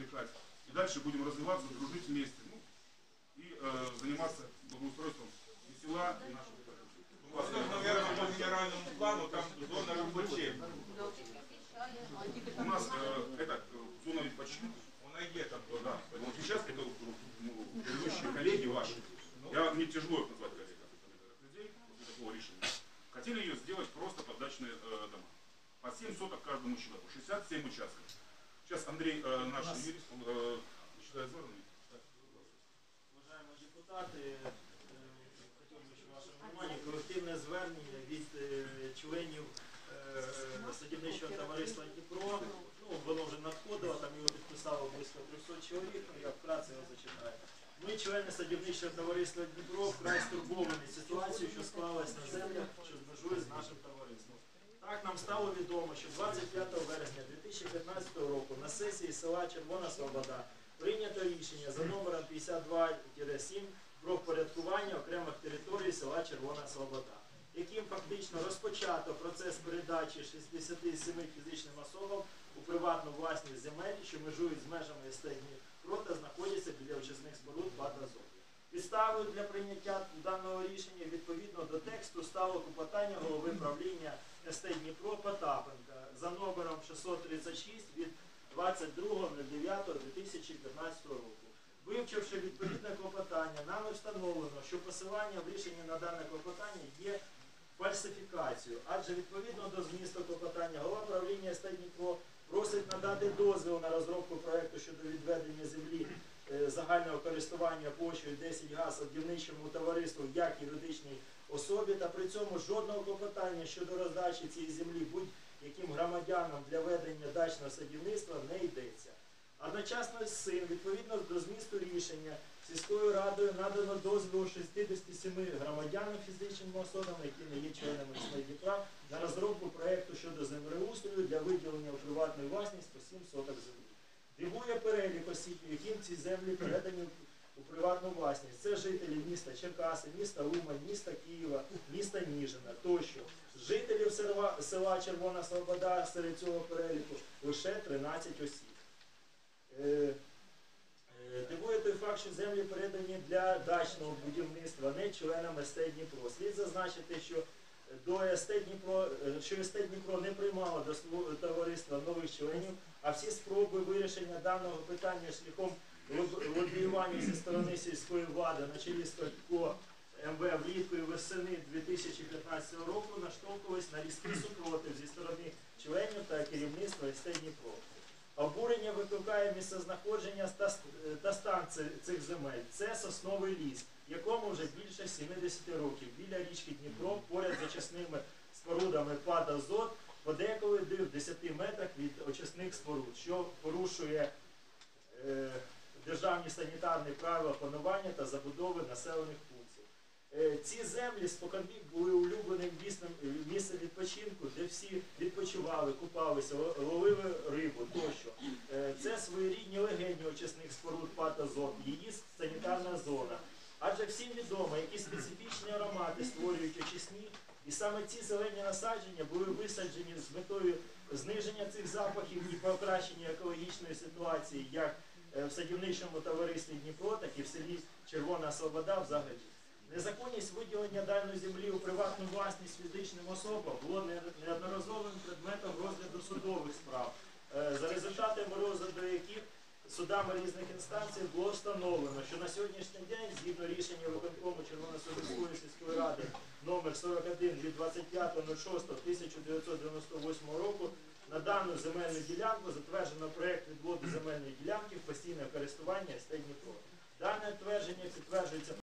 отдыхать. И дальше будем развиваться, дружить вместе. Ну, и э, заниматься благоустройством и села, и нашего У вас, наверное, по генеральному плану там зона відпочинку. У нас э, это э, зона відпочинку. Вона є там Да, зона. вот сейчас это ну, предыдущие коллеги ваши, я, мне тяжело их назвать коллегами людей после такого решения, хотели ее сделать просто под дачные э, дома. По 7 соток каждому человеку, 67 участков. Сейчас Андрей, э, наш юрист, он э, считает зверненный. Уважаємо депутати, е, хотів би, щоб ваше внимання, колективне звернення від е, членів е, садівничого товариства Дніпро. Ну, воно вже надходило, там його підписало близько 300 чоловік, ну, я вкратце його зачитаю. Ми, члени садівничого товариства Дніпро, вкрай стурбовані ситуацією, що склалась на землях, що змежує з нашим товариством. Так нам стало відомо, що 25 вересня 2015 року на сесії села Червона Свобода прийнято рішення за номером 52-7 про впорядкування окремих територій села Червона Свобода, яким фактично розпочато процес передачі 67 фізичним особам у приватну власність земель, що межують з межами естетні прота, знаходяться біля очисних споруд Бадазов. Підставою для прийняття даного рішення відповідно до тексту стало клопотання голови правління СТ Дніпро Потапенка за номером 636 від 22.09.2015 року. Вивчивши відповідне клопотання, нами встановлено, що посилання в рішенні на дане клопотання є фальсифікацією, адже відповідно до змісту клопотання голова правління СТ Дніпро просить надати дозвіл на розробку проекту щодо відведення землі загального користування площею 10 га садівничому товариству як юридичній особі, та при цьому жодного клопотання щодо роздачі цієї землі будь-яким громадянам для ведення дачного садівництва не йдеться. Одночасно з цим, відповідно до змісту рішення, сільською радою надано дозвіл 67 громадянам фізичним особам, які не є членами Дніпра, на розробку проекту щодо землеустрою для виділення у приватну власність по 7 соток землі. Дивує перелік осіб, яким ці землі передані у приватну власність. Це жителі міста Черкаси, міста Умань, міста Києва, міста Ніжина тощо. Жителів села- села Червона Слобода серед цього переліку лише 13 осіб. Е, е, Дивує той факт, що землі передані для дачного будівництва не членам СТ Дніпро. Слід зазначити, що до СТ Дніпро, е, що СТ Дніпро не приймало до товариства нових членів, а всі спроби вирішення даного питання шляхом лобіювання зі сторони сільської влади на чолі з МВ влітку і весени 2015 року наштовхувались на різкий супротив зі сторони членів та керівництва СТ Дніпро. Викликає місцезнаходження та, ст- стан цих земель. Це сосновий ліс, якому вже більше 70 років. Біля річки Дніпро, поряд з очисними спорудами ПАД «Азот», подеколи в 10 метрах від очисних споруд, що порушує е, державні санітарні правила панування та забудови населених пунктів. Е, Ці землі споконвік були улюбленим споруд патозон, її санітарна зона. Адже всім відомо, які специфічні аромати створюють очисні, і саме ці зелені насадження були висаджені з метою зниження цих запахів і покращення екологічної ситуації як е, в садівничому товаристві Дніпро, так і в селі Червона Слобода взагалі. Незаконність виділення даної землі у приватну власність фізичним особам було неодноразовим судами різних інстанцій було встановлено, що на сьогоднішній день, згідно рішення виконкому Червоносовської сільської ради номер 41 від 25.06.1998 року, на дану земельну ділянку затверджено проєкт відводу земельної ділянки в постійне користування СТ Дане твердження підтверджується